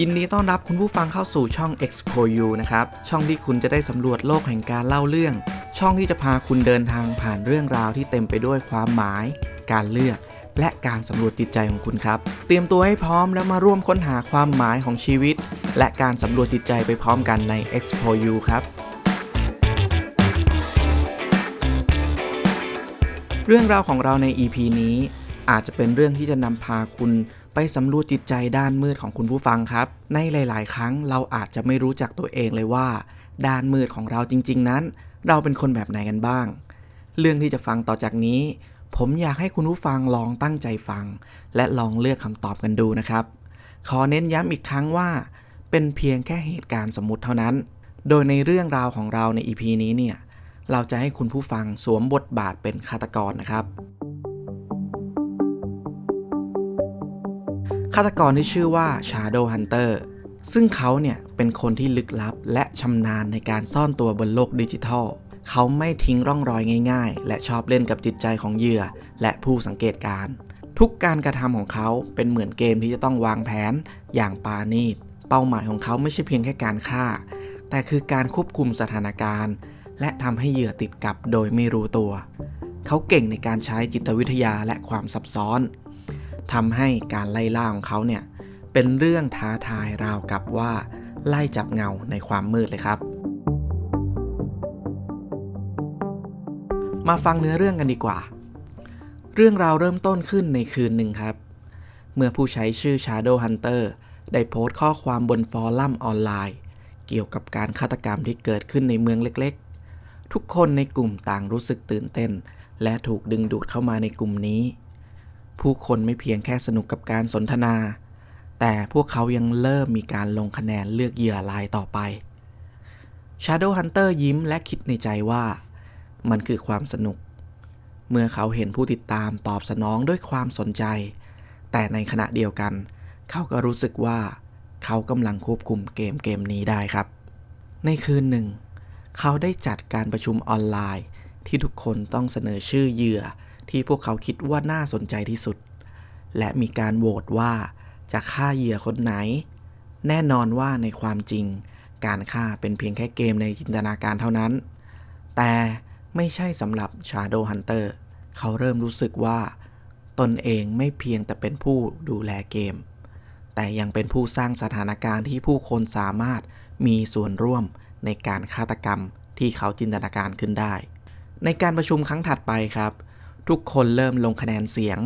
ยินดีต้อนรับคุณผู้ฟังเข้าสู่ช่อง Expo U นะครับ ช่องที่คุณจะได้สำรวจโลกแห่งการเล่าเรื่อง ช่องที่จะพาคุณเดินทางผ่านเรื่องราวที่เต็มไปด้วยความหมาย การเลือก และการสำรวจจิตใจของคุณครับ เตรียมตัวให้พร้อมแล้วมาร่วมค้นหาความหมายของชีวิต และการสำรวจจิตใจไปพร้อมกันใน Expo U ครับ เรื่องราวของเราใน EP นี้อาจจะเป็นเรื่องที่จะนำพาคุณ ไปสำรวจจิตใจด้านมืดของคุณผู้ฟังครับ ในหลาย ๆ ครั้งเราอาจจะไม่รู้จักตัวเองเลยว่า ด้านมืดของเราจริง ๆ นั้น เราเป็นคนแบบไหนกันบ้าง เรื่องที่จะฟังต่อจากนี้ ผมอยากให้คุณผู้ฟังลองตั้งใจฟัง และลองเลือกคำตอบกันดูนะครับ ขอเน้นย้ำอีกครั้งว่า เป็นเพียงแค่เหตุการณ์สมมติเท่านั้น โดยในเรื่องราวของเราใน EP นี้เนี่ยเราจะให้คุณผู้ฟังสวมบทบาทเป็นฆาตกรนะครับ ฆาตกรที่ชื่อว่า Shadow Hunter ซึ่งเขาเนี่ยเป็นคนที่ลึกลับและชำนาญในการซ่อนตัวบนโลกดิจิทัล เขาไม่ทิ้งร่องรอยง่าย ๆ และชอบเล่นกับจิตใจของเหยื่อ และผู้สังเกตการณ์ทุกการกระทำของเขาเป็นเหมือนเกมที่จะต้องวางแผนอย่างปาณีต เป้าหมายของเขาไม่ใช่เพียงแค่การฆ่า แต่คือการควบคุมสถานการณ์ และทำให้เหยื่อติดกับโดยไม่รู้ตัว เขาเก่งในการใช้จิตวิทยาและความซับซ้อน ทำให้การไล่ล่าของเขาเนี่ยเป็นเรื่องท้าทายราวกับว่า ไล่จับเงาในความมืดเลยครับ มาฟังเนื้อเรื่องกันดีกว่า เรื่องราวเริ่มต้นขึ้นในคืนหนึ่งครับ เมื่อผู้ใช้ชื่อ Shadow Hunter ได้โพสต์ข้อความบนฟอรัมออนไลน์ เกี่ยวกับการฆาตกรรมที่เกิดขึ้นในเมืองเล็กๆ ทุกคนในกลุ่มต่างรู้สึกตื่นเต้น และถูกดึงดูดเข้ามาในกลุ่มนี้ ผู้คนไม่เพียงแค่สนุกกับการสนทนา แต่พวกเขายังเริ่มมีการลงคะแนนเลือกเหยื่อรายต่อไป Shadow Hunter ยิ้มและคิดในใจว่า มันคือความสนุก เมื่อเขาเห็นผู้ติดตามตอบสนองด้วยความสนใจ แต่ในขณะเดียวกัน เขาก็รู้สึกว่า เขากำลังควบคุมเกมเกมนี้ได้ครับ ในคืนหนึ่ง เขาได้จัดการประชุมออนไลน์ที่ทุกคนต้องเสนอชื่อเหยื่อ ที่พวกเขาคิดว่าน่าสนใจที่สุด และมีการโหวตว่าจะฆ่าเหยื่อคนไหน แน่นอนว่าในความจริง การฆ่าเป็นเพียงแค่เกมในจินตนาการเท่านั้น แต่ไม่ใช่สำหรับ Shadow Hunter เขาเริ่มรู้สึกว่า ตนเองไม่เพียงแต่เป็นผู้ดูแลเกม แต่ยังเป็นผู้สร้างสถานการณ์ที่ผู้คนสามารถมีส่วนร่วมในการฆาตกรรมที่เขาจินตนาการขึ้นได้ ในการประชุมครั้งถัดไปครับ ทุกคนเริ่มลงคะแนนเสียง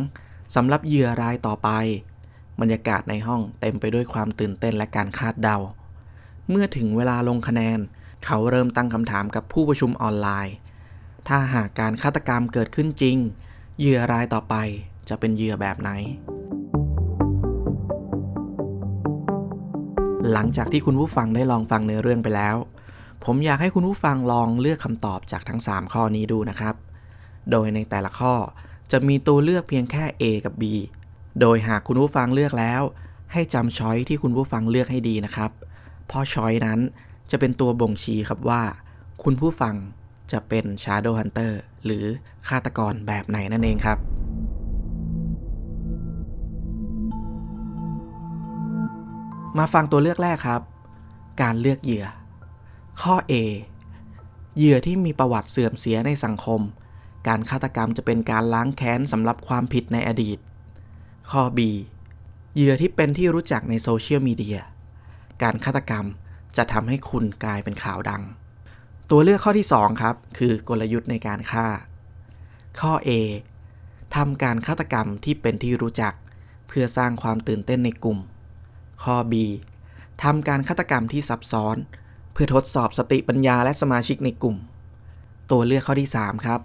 สำหรับเหยื่อรายต่อไป บรรยากาศในห้องเต็มไปด้วยความตื่นเต้นและการคาดเดา เมื่อถึงเวลาลงคะแนน เขาเริ่มตั้งคำถามกับผู้ประชุมออนไลน์ ถ้าหากการฆาตกรรมเกิดขึ้นจริง เหยื่อรายต่อไปจะเป็นเหยื่อแบบไหน หลังจากที่คุณผู้ฟังได้ลองฟังเนื้อเรื่องไปแล้ว ผมอยากให้คุณผู้ฟังลองเลือกคำตอบจากทั้ง 3 ข้อนี้ดูนะครับ โดยในแต่ละข้อจะมีตัวเลือกเพียงแค่ A กับ B โดยหากคุณผู้ฟังเลือกแล้ว ให้จำช้อยที่คุณผู้ฟังเลือกให้ดีนะครับ เพราะช้อยนั้นจะเป็นตัวบ่งชี้ครับว่า คุณผู้ฟังจะเป็น Shadow Hunter หรือฆาตกรแบบไหนนั่นเองครับ มาฟังตัวเลือกแรกครับ การเลือกเหยื่อ ข้อ A เหยื่อที่มีประวัติเสื่อมเสียในสังคม การฆาตกรรมจะเป็นการล้างแค้นสำหรับความผิดในอดีต ข้อ B เหยื่อที่เป็นที่รู้จักในโซเชียลมีเดีย การฆาตกรรมจะทำให้คุณกลายเป็นข่าวดัง ตัวเลือกข้อที่ 2 ครับ คือกลยุทธ์ในการฆ่า ข้อ A ทำการฆาตกรรมที่เป็นที่รู้จัก เพื่อสร้างความตื่นเต้นในกลุ่ม ข้อ B ทำการฆาตกรรมที่ซับซ้อน เพื่อทดสอบสติปัญญาและสมาชิกในกลุ่ม ตัวเลือกข้อที่ 3 ครับ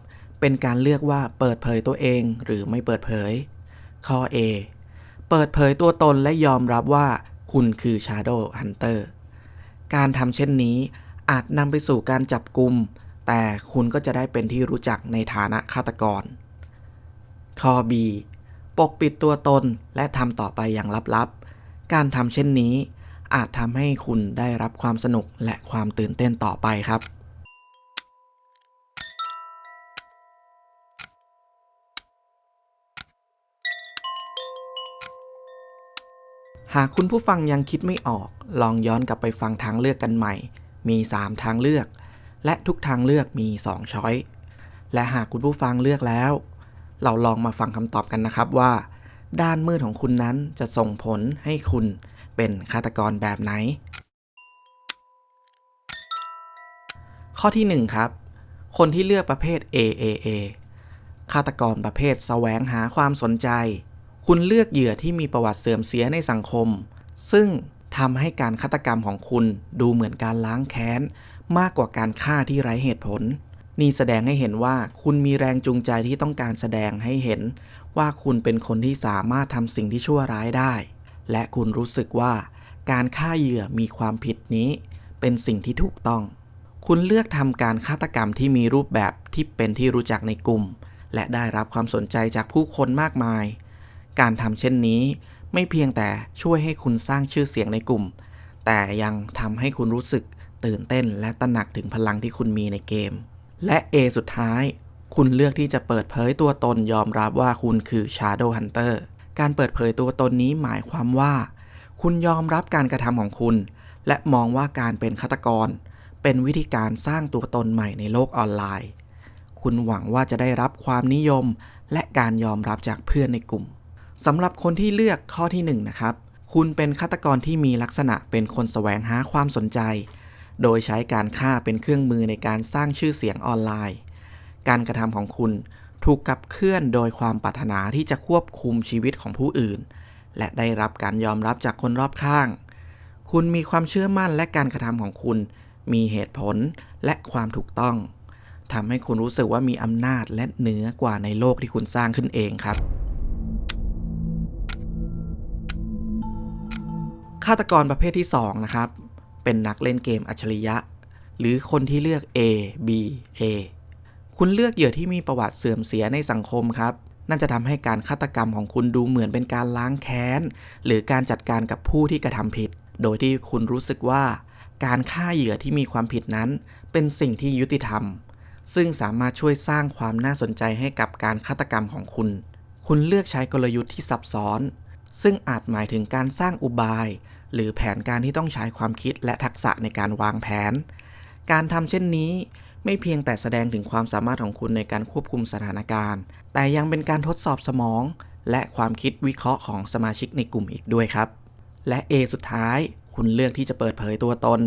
เป็นการเลือกว่าเปิดเผยตัวเองหรือไม่เปิดเผย ข้อ A เปิดเผยตัวตนและยอมรับว่าคุณคือ Shadow Hunter การทำเช่นนี้อาจนำไปสู่การจับกลุ่มแต่คุณก็จะได้เป็นที่รู้จักในฐานะฆาตกร ข้อ B ปกปิดตัวตนและทำต่อไปอย่างลับๆ การทำเช่นนี้ อาจทำให้คุณได้รับความสนุกและความตื่นเต้นต่อไปครับ หากคุณผู้ฟังยังคิดไม่ออก ลองย้อนกลับไปฟังทางเลือกกันใหม่ มี 3 ทางเลือก และทุกทางเลือกมี 2 ช้อย และหากคุณผู้ฟังเลือกแล้ว เราลองมาฟังคำตอบกันนะครับว่า ด้านมืดของคุณนั้นจะส่งผลให้คุณเป็นฆาตกรแบบไหน ข้อที่ 1 ครับ คนที่เลือกประเภท AAA ฆาตกรประเภทแสวงหาความสนใจ คุณเลือกเหยื่อที่มีประวัติเสื่อมเสียในสังคม ซึ่งทำให้การฆาตกรรมของคุณดูเหมือนการล้างแค้น มากกว่าการฆ่าที่ไร้เหตุผล นี่แสดงให้เห็นว่าคุณมีแรงจูงใจที่ต้องการแสดงให้เห็น ว่าคุณเป็นคนที่สามารถทำสิ่งที่ชั่วร้ายได้ และคุณรู้สึกว่า การฆ่าเหยื่อมีความผิดนี้ เป็นสิ่งที่ถูกต้อง คุณเลือกทำการฆาตกรรมที่มีรูปแบบที่เป็นที่รู้จักในกลุ่ม และได้รับความสนใจจากผู้คนมากมาย การทำเช่นนี้ ไม่เพียงแต่ช่วยให้คุณสร้างชื่อเสียงในกลุ่ม แต่ยังทำให้คุณรู้สึกตื่นเต้นและตระหนักถึงพลังที่คุณมีในเกม และ A สุดท้าย คุณเลือกที่จะเปิดเผยตัวตนยอมรับว่าคุณคือ Shadow Hunter การเปิดเผยตัวตนนี้หมายความว่า คุณยอมรับการกระทำของคุณ และมองว่าการเป็นฆาตกร เป็นวิธีการสร้างตัวตนใหม่ในโลกออนไลน์ คุณหวังว่าจะได้รับความนิยมและการยอมรับจากเพื่อนในกลุ่ม สำหรับคนที่เลือกข้อที่1นนะครับคุณเป็นฆาตกรที่มีลักษณะเป็นคนแสวงหาความสนใจ โดยใช้การฆ่าเป็นเครื่องมือในการสร้างชื่อเสียงออนไลน์ การกระทำของคุณถูกกับเคลื่อนโดยความปรารถนาที่จะควบคุมชีวิตของผู้อื่น และได้รับการยอมรับจากคนรอบข้าง คุณมีความเชื่อมั่นและการกระทำของคุณ มีเหตุผลและความถูกต้องทำให้คุณรู้สึกว่ามีอำนาจและเหนือกว่าในโลกที่คุณสร้างขึ้นเองครับ ฆาตกรประเภทที่ 2 นะครับ เป็นนักเล่นเกมอัจฉริยะ หรือคนที่เลือก A B A คุณเลือกเหยื่อที่มีประวัติเสื่อมเสียในสังคมครับ นั่นจะทำให้การฆาตกรรมของคุณดูเหมือนเป็นการล้างแค้น หรือการจัดการกับผู้ที่กระทำผิด โดยที่คุณรู้สึกว่า การฆ่าเหยื่อที่มีความผิดนั้น เป็นสิ่งที่ยุติธรรม ซึ่งสามารถช่วยสร้างความน่าสนใจให้กับการฆาตกรรมของคุณ คุณเลือกใช้กลยุทธ์ที่ซับซ้อน ซึ่งอาจหมายถึงการสร้างอุบาย หรือแผนการที่ต้องใช้ความคิดและทักษะในการวางแผน การทำเช่นนี้ไม่เพียงแต่แสดงถึงความสามารถของคุณในการควบคุมสถานการณ์ แต่ยังเป็นการทดสอบสมอง และความคิดวิเคราะห์ของสมาชิกในกลุ่มอีกด้วยครับ และ A สุดท้าย คุณเลือกที่จะเปิดเผยตัวตน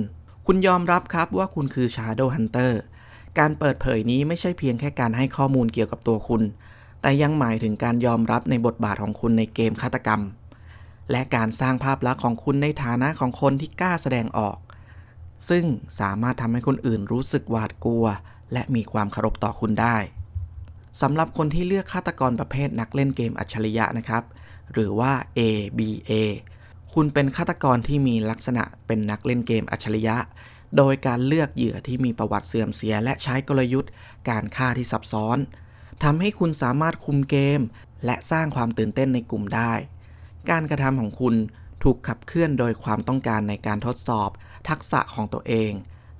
คุณยอมรับครับว่าคุณคือ Shadow Hunter การเปิดเผยนี้ไม่ใช่เพียงแค่การให้ข้อมูลเกี่ยวกับตัวคุณ แต่ยังหมายถึงการยอมรับในบทบาทของคุณในเกมฆาตกรรม และการสร้างภาพลักษณ์ของคุณในฐานะของคนที่กล้าแสดงออก ซึ่งสามารถทำให้คนอื่นรู้สึกหวาดกลัว และมีความเคารพต่อคุณได้สำหรับคนที่เลือกฆาตกรประเภทนักเล่นเกมอัจฉริยะนะครับ หรือว่า ABA คุณเป็นฆาตกรที่มีลักษณะเป็นนักเล่นเกมอัจฉริยะ โดยการเลือกเหยื่อที่มีประวัติเสื่อมเสีย และใช้กลยุทธ์ การฆ่าที่ซับซ้อนทำให้คุณสามารถคุมเกม และสร้างความตื่นเต้นในกลุ่มได้ การกระทำของคุณถูกขับเคลื่อนโดยความต้องการในการทดสอบ ทักษะของตัวเอง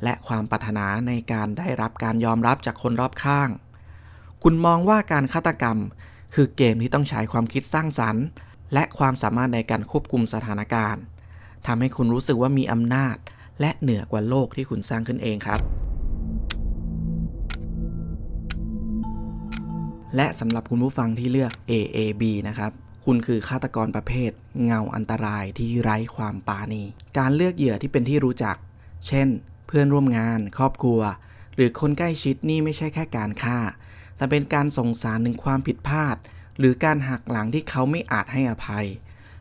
และความปรารถนาในการได้รับการยอมรับจากคนรอบข้าง คุณมองว่าการฆาตกรรม คือเกมที่ต้องใช้ความคิดสร้างสรรค์ และความสามารถในการควบคุมสถานการณ์ทำให้คุณรู้สึกว่ามีอำนาจ และเหนือกว่าโลกที่คุณสร้างขึ้นเองครับ และสำหรับคุณผู้ฟังที่เลือก AAB นะครับ คุณคือฆาตกรประเภท เงาอันตรายที่ไร้ความปราณี การเลือกเหยื่อที่เป็นที่รู้จัก เช่น เพื่อนร่วมงาน ครอบครัว หรือคนใกล้ชิดนี่ไม่ใช่แค่การฆ่า แต่เป็นการส่งสารถึงความผิดพลาด หรือการหักหลังที่เขาไม่อาจให้อภัย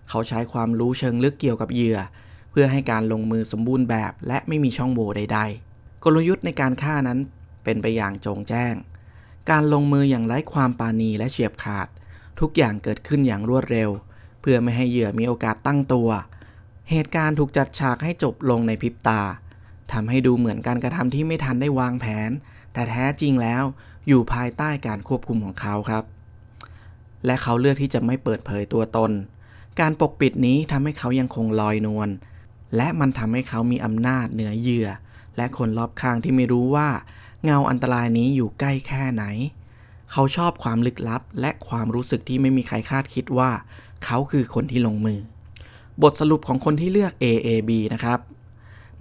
เขาใช้ความรู้เชิงลึกเกี่ยวกับเหยื่อ เพื่อให้การลงมือสมบูรณ์แบบ และไม่มีช่องโหว่ใด ๆ กลยุทธ์ในการฆ่านั้นเป็นไปอย่างโจงแจ้ง การลงมืออย่างไร้ความปราณีและเฉียบขาด ทุกอย่างเกิดขึ้นอย่างรวดเร็ว เพื่อไม่ให้เหยื่อมีโอกาสตั้งตัว เหตุการณ์ถูกจัดฉากให้จบลงในพริบตาทำให้ดูเหมือนการกระทำที่ไม่ทันได้วางแผน แต่แท้จริงแล้วอยู่ภายใต้การควบคุมของเขาครับ และเขาเลือกที่จะไม่เปิดเผยตัวตน การปกปิดนี้ทำให้เขายังคงลอยนวลและมันทำให้เขามีอำนาจเหนือเหยื่อ และคนรอบข้างที่ไม่รู้ว่า เงาอันตรายนี้อยู่ใกล้แค่ไหน เขาชอบความลึกลับ และความรู้สึกที่ไม่มีใครคาดคิดว่า เขาคือคนที่ลงมือ บทสรุปของคนที่เลือก AAB นะครับ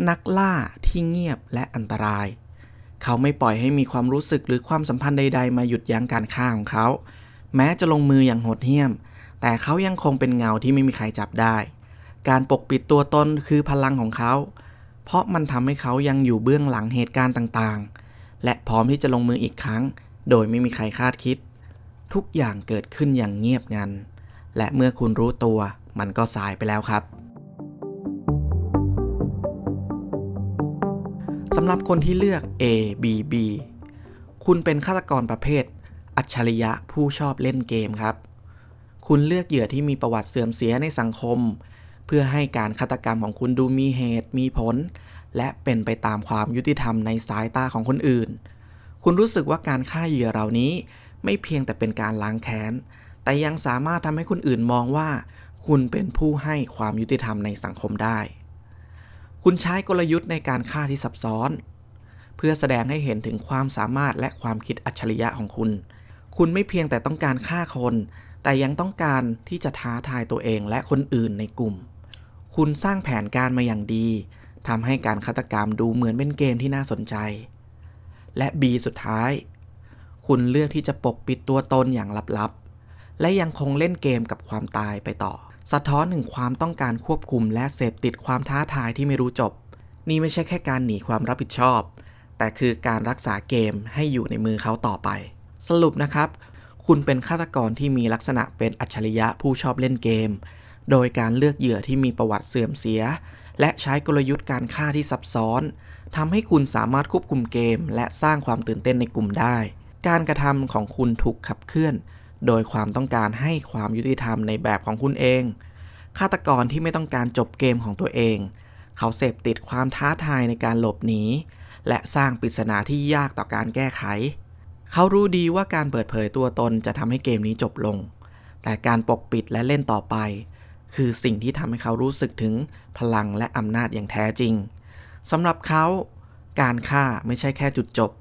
นักล่าที่เงียบและอันตราย เขาไม่ปล่อยให้มีความรู้สึกหรือความสัมพันธ์ใด ๆ มาหยุดยั้งการฆ่าของเขา แม้จะลงมืออย่างโหดเหี้ยม แต่เขายังคงเป็นเงาที่ไม่มีใครจับได้ การปกปิดตัวตนคือพลังของเขา เพราะมันทำให้เขายังอยู่เบื้องหลังเหตุการณ์ต่างๆ และพร้อมที่จะลงมืออีกครั้ง โดยไม่มีใครคาดคิด ทุกอย่างเกิดขึ้นอย่างเงียบงัน และเมื่อคุณรู้ตัวมันก็สายไปแล้วครับสำหรับคนที่เลือก A B B คุณเป็นฆาตกรประเภท อัจฉริยะผู้ชอบเล่นเกมครับ คุณเลือกเหยื่อที่มีประวัติเสื่อมเสียในสังคม เพื่อให้การฆาตกรรมของคุณดูมีเหตุมีผล และเป็นไปตามความยุติธรรมในสายตาของคนอื่น คุณรู้สึกว่าการฆ่าเหยื่อเหล่านี้ ไม่เพียงแต่เป็นการล้างแค้น แต่ยังสามารถทำให้คนอื่นมองว่า คุณเป็นผู้ให้ความยุติธรรมในสังคมได้ คุณใช้กลยุทธ์ในการฆ่าที่ซับซ้อน เพื่อแสดงให้เห็นถึงความสามารถและความคิดอัจฉริยะของคุณ คุณไม่เพียงแต่ต้องการฆ่าคน แต่ยังต้องการที่จะท้าทายตัวเองและคนอื่นในกลุ่ม คุณสร้างแผนการมาอย่างดีทำให้การฆาตกรรมดูเหมือนเป็นเกมที่น่าสนใจ และ B สุดท้าย คุณเลือกที่จะปกปิดตัวตนอย่างลับๆ และยังคงเล่นเกมกับความตายไปต่อ สะท้อนถึงความต้องการควบคุมและเสพติดความท้าทายที่ไม่รู้จบ นี่ไม่ใช่แค่การหนีความรับผิดชอบ แต่คือการรักษาเกมให้อยู่ในมือเขาต่อไป สรุปนะครับ คุณเป็นฆาตกรที่มีลักษณะเป็นอัจฉริยะผู้ชอบเล่นเกม โดยการเลือกเหยื่อที่มีประวัติเสื่อมเสีย และใช้กลยุทธ์การฆ่าที่ซับซ้อน ทำให้คุณสามารถควบคุมเกม และสร้างความตื่นเต้นในกลุ่มได้ การกระทำของคุณถูกขับเคลื่อน โดยความต้องการให้ความยุติธรรมในแบบของคุณเอง ฆาตกรที่ไม่ต้องการจบเกมของตัวเอง เขาเสพติดความท้าทายในการหลบหนี และสร้างปริศนาที่ยากต่อการแก้ไข เขารู้ดีว่าการเปิดเผยตัวตนจะทำให้เกมนี้จบลง แต่การปกปิดและเล่นต่อไป คือสิ่งที่ทำให้เขารู้สึกถึงพลังและอำนาจอย่างแท้จริง สำหรับเขาการฆ่าไม่ใช่แค่จุดจบ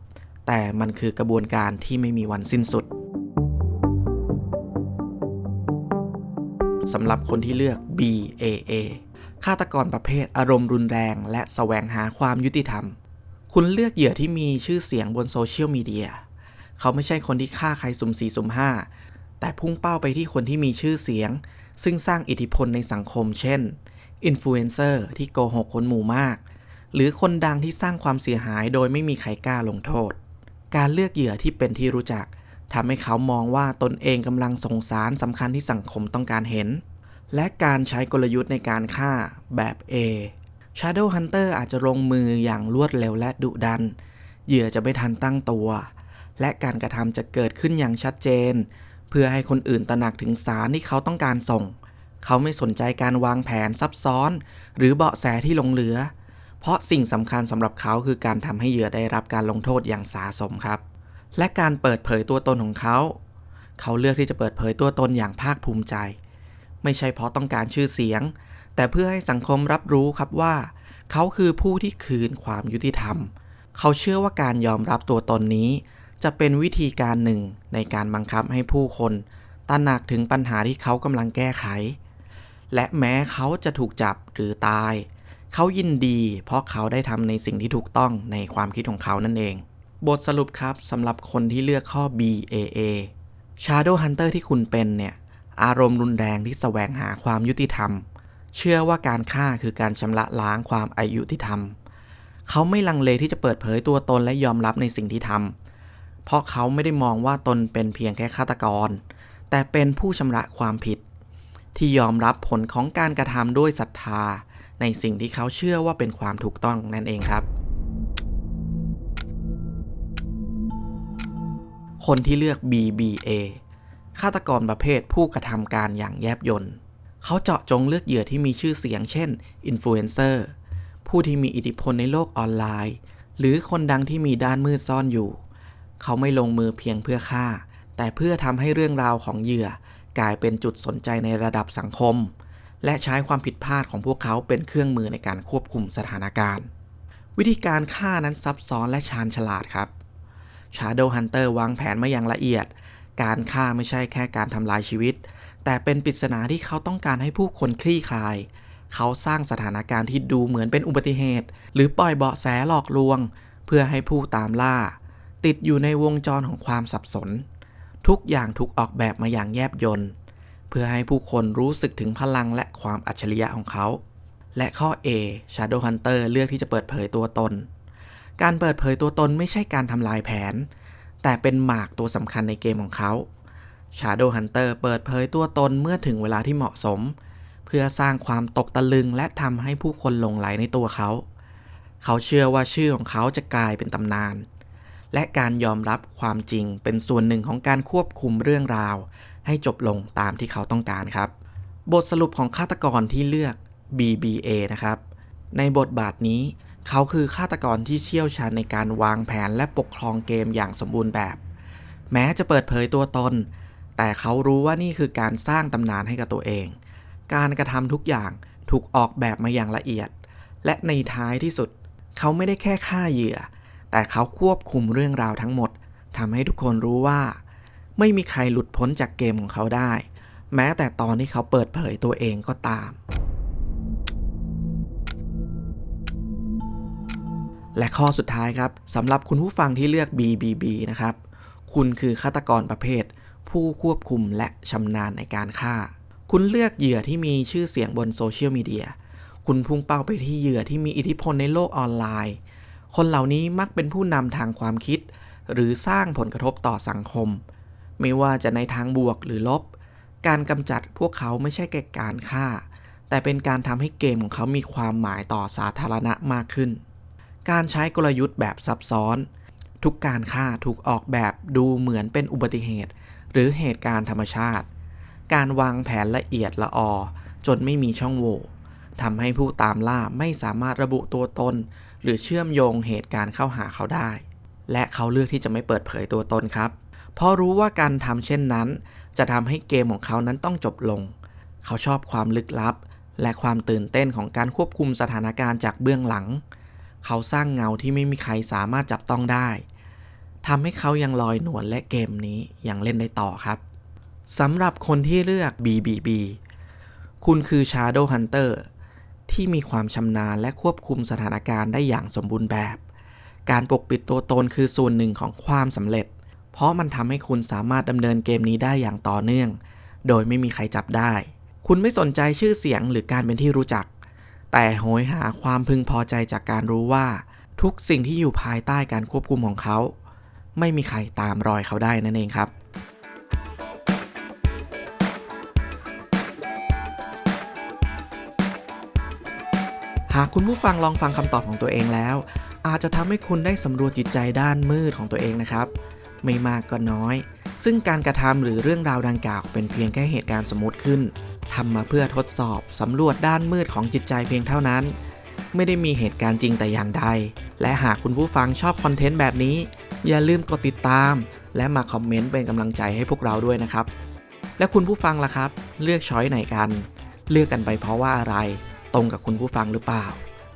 แต่มันคือกระบวนการที่ไม่มีวันสิ้นสุดสำหรับคนที่เลือก BAA ฆาตกรประเภทอารมณ์รุนแรง และแสวงหาความยุติธรรม คุณเลือกเหยื่อที่มีชื่อเสียงบนโซเชียลมีเดีย เขาไม่ใช่คนที่ฆ่าใครสุ่มสี่สุ่มห้า แต่พุ่งเป้าไปที่คนที่มีชื่อเสียง ซึ่งสร้างอิทธิพลในสังคม เช่น อินฟลูเอนเซอร์ที่โกหกคนหมู่มาก หรือคนดังที่สร้างความเสียหายโดยไม่มีใครกล้าลงโทษ การเลือกเหยื่อที่เป็นที่รู้จักทำให้เขามองว่าตนเองกำลังส่งสารสำคัญที่สังคมต้องการเห็น และการใช้กลยุทธ์ในการฆ่าแบบ A Shadow Hunter อาจจะลงมืออย่างรวดเร็วและดุดัน เหยื่อจะไม่ทันตั้งตัว และการกระทำจะเกิดขึ้นอย่างชัดเจน เพื่อให้คนอื่นตระหนักถึงสารที่เขาต้องการส่ง เขาไม่สนใจการวางแผนซับซ้อน หรือเบาะแสที่หลงเหลือเพราะสิ่งสำคัญสำหรับเขาคือการทำให้เหยื่อได้รับการลงโทษอย่างสาสมครับ และการเปิดเผยตัวตนของเขา เขาเลือกที่จะเปิดเผยตัวตนอย่างภาคภูมิใจ ไม่ใช่เพราะต้องการชื่อเสียง แต่เพื่อให้สังคมรับรู้ครับว่า เขาคือผู้ที่คืนความยุติธรรม เขาเชื่อว่าการยอมรับตัวตนนี้ จะเป็นวิธีการหนึ่งในการบังคับให้ผู้คนตระหนักถึงปัญหาที่เขากำลังแก้ไข และแม้เขาจะถูกจับหรือตาย เขายินดี เพราะเขาได้ทำในสิ่งที่ถูกต้องในความคิดของเขานั่นเอง บทสรุปครับสำหรับคนที่เลือกข้อ BAA Shadow Hunter ที่คุณเป็นเนี่ย อารมณ์รุนแรงที่แสวงหาความยุติธรรม เชื่อว่าการฆ่าคือการชำระล้างความอายุที่ทำเขาไม่ลังเลที่จะเปิดเผยตัวตนและยอมรับในสิ่งที่ทำเพราะเขาไม่ได้มองว่าตนเป็นเพียงแค่ฆาตกร แต่เป็นผู้ชำระความผิด ที่ยอมรับผลของการกระทำด้วยศรัทธา ในสิ่งที่เขาเชื่อว่าเป็นความถูกต้องนั่นเองครับ คนที่เลือก BBA ฆาตกรประเภทผู้กระทำการอย่างแยบยลเขาเจาะจงเลือกเหยื่อที่มีชื่อเสียง เช่นอินฟลูเอนเซอร์ผู้ที่มีอิทธิพลในโลกออนไลน์ หรือคนดังที่มีด้านมืดซ่อนอยู่ เขาไม่ลงมือเพียงเพื่อฆ่า แต่เพื่อทำให้เรื่องราวของเหยื่อกลายเป็นจุดสนใจในระดับสังคม และใช้ความผิดพลาดของพวกเขาเป็นเครื่องมือในการควบคุมสถานการณ์ วิธีการฆ่านั้นซับซ้อนและชาญฉลาดครับ Shadow Hunter วางแผนมาอย่างละเอียด การฆ่าไม่ใช่แค่การทำลายชีวิต แต่เป็นปริศนาที่เขาต้องการให้ผู้คนคลี่คลาย เขาสร้างสถานการณ์ที่ดูเหมือนเป็นอุบัติเหตุ หรือปล่อยเบาะแสหลอกลวง เพื่อให้ผู้ตามล่า ติดอยู่ในวงจรของความสับสน ทุกอย่างถูกออกแบบมาอย่างแยบยลเพื่อให้ผู้คนรู้สึกถึงพลังและความอัจฉริยะของเขา และข้อ A Shadowhunter เลือกที่จะเปิดเผยตัวตน การเปิดเผยตัวตนไม่ใช่การทำลายแผน แต่เป็นหมากตัวสำคัญในเกมของเขา Shadowhunter เปิดเผยตัวตนเมื่อถึงเวลาที่เหมาะสม เพื่อสร้างความตกตะลึงและทำให้ผู้คนหลงไหลในตัวเขา เขาเชื่อว่าชื่อของเขาจะกลายเป็นตำนาน และการยอมรับความจริงเป็นส่วนหนึ่งของการควบคุมเรื่องราว ให้จบลงตามที่เขาต้องการครับ บทสรุปของฆาตกรที่เลือก BBA นะครับ ในบทบาทนี้ เขาคือฆาตกรที่เชี่ยวชาญในการวางแผนและปกครองเกมอย่างสมบูรณ์แบบ แม้จะเปิดเผยตัวตน แต่เขารู้ว่านี่คือการสร้างตำนานให้กับตัวเอง การกระทำทุกอย่างถูกออกแบบมาอย่างละเอียด และในท้ายที่สุด เขาไม่ได้แค่ฆ่าเหยื่อ แต่เขาควบคุมเรื่องราวทั้งหมดทำให้ทุกคนรู้ว่า ไม่มีใครหลุดพ้นจากเกมของเขาได้ แม้แต่ตอนที่เขาเปิดเผยตัวเองก็ตาม และข้อสุดท้ายครับสำหรับคุณผู้ฟังที่เลือก BBB นะครับ คุณคือฆาตกรประเภท ผู้ควบคุมและชำนาญในการฆ่า คุณเลือกเหยื่อที่มีชื่อเสียงบนโซเชียลมีเดียคุณพุ่งเป้าไปที่เหยื่อที่มีอิทธิพลในโลกออนไลน์ คนเหล่านี้มักเป็นผู้นำทางความคิด หรือสร้างผลกระทบต่อสังคม ไม่ว่าจะในทางบวกหรือลบ การกำจัดพวกเขาไม่ใช่แก่การฆ่า แต่เป็นการทำให้เกมของเขามีความหมายต่อสาธารณะมากขึ้น การใช้กลยุทธ์แบบซับซ้อน ทุกการฆ่าถูกออกแบบดูเหมือนเป็นอุบัติเหตุ หรือเหตุการณ์ธรรมชาติ การวางแผนละเอียดละออ จนไม่มีช่องโหว่ทำให้ผู้ตามล่าไม่สามารถระบุตัวตน หรือเชื่อมโยงเหตุการณ์เข้าหาเขาได้ และเขาเลือกที่จะไม่เปิดเผยตัวตนครับ เพราะรู้ว่าการทำเช่นนั้น จะทำให้เกมของเขานั้นต้องจบลง เขาชอบความลึกลับ และความตื่นเต้นของการควบคุมสถานการณ์จากเบื้องหลัง เขาสร้างเงาที่ไม่มีใครสามารถจับต้องได้ทำให้เขายังลอยนวลและเกมนี้ยังเล่นได้ต่อครับสำหรับคนที่เลือก BBB คุณคือ Shadow Hunter ที่มีความชำนาญและควบคุมสถานการณ์ได้อย่างสมบูรณ์แบบ การปกปิดตัวตนคือส่วนหนึ่งของความสำเร็จ เพราะมันทำให้คุณสามารถดำเนินเกมนี้ได้อย่างต่อเนื่อง โดยไม่มีใครจับได้ คุณไม่สนใจชื่อเสียงหรือการเป็นที่รู้จัก แต่โหยหาความพึงพอใจจากการรู้ว่า ทุกสิ่งที่อยู่ภายใต้การควบคุมของเขา ไม่มีใครตามรอยเขาได้นั่นเองครับหากคุณผู้ฟังลองฟังคำตอบของตัวเองแล้ว อาจจะทำให้คุณได้สำรวจจิตใจด้านมืดของตัวเองนะครับ ไม่มากก็น้อย ซึ่งการกระทำหรือเรื่องราวดังกล่าวเป็นเพียงแค่เหตุการณ์สมมติขึ้นทำมาเพื่อทดสอบสำรวจด้านมืดของจิตใจเพียงเท่านั้น ไม่ได้มีเหตุการณ์จริงแต่อย่างใด และหากคุณผู้ฟังชอบคอนเทนต์แบบนี้ อย่าลืมกดติดตาม และมาคอมเมนต์เป็นกำลังใจให้พวกเราด้วยนะครับ และคุณผู้ฟังล่ะครับ เลือกช้อยไหนกัน เลือกกันไปเพราะว่าอะไร ตรงกับคุณผู้ฟังหรือเปล่า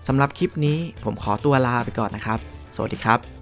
สำหรับคลิปนี้ผมขอตัวลาไปก่อนนะครับ สวัสดีครับ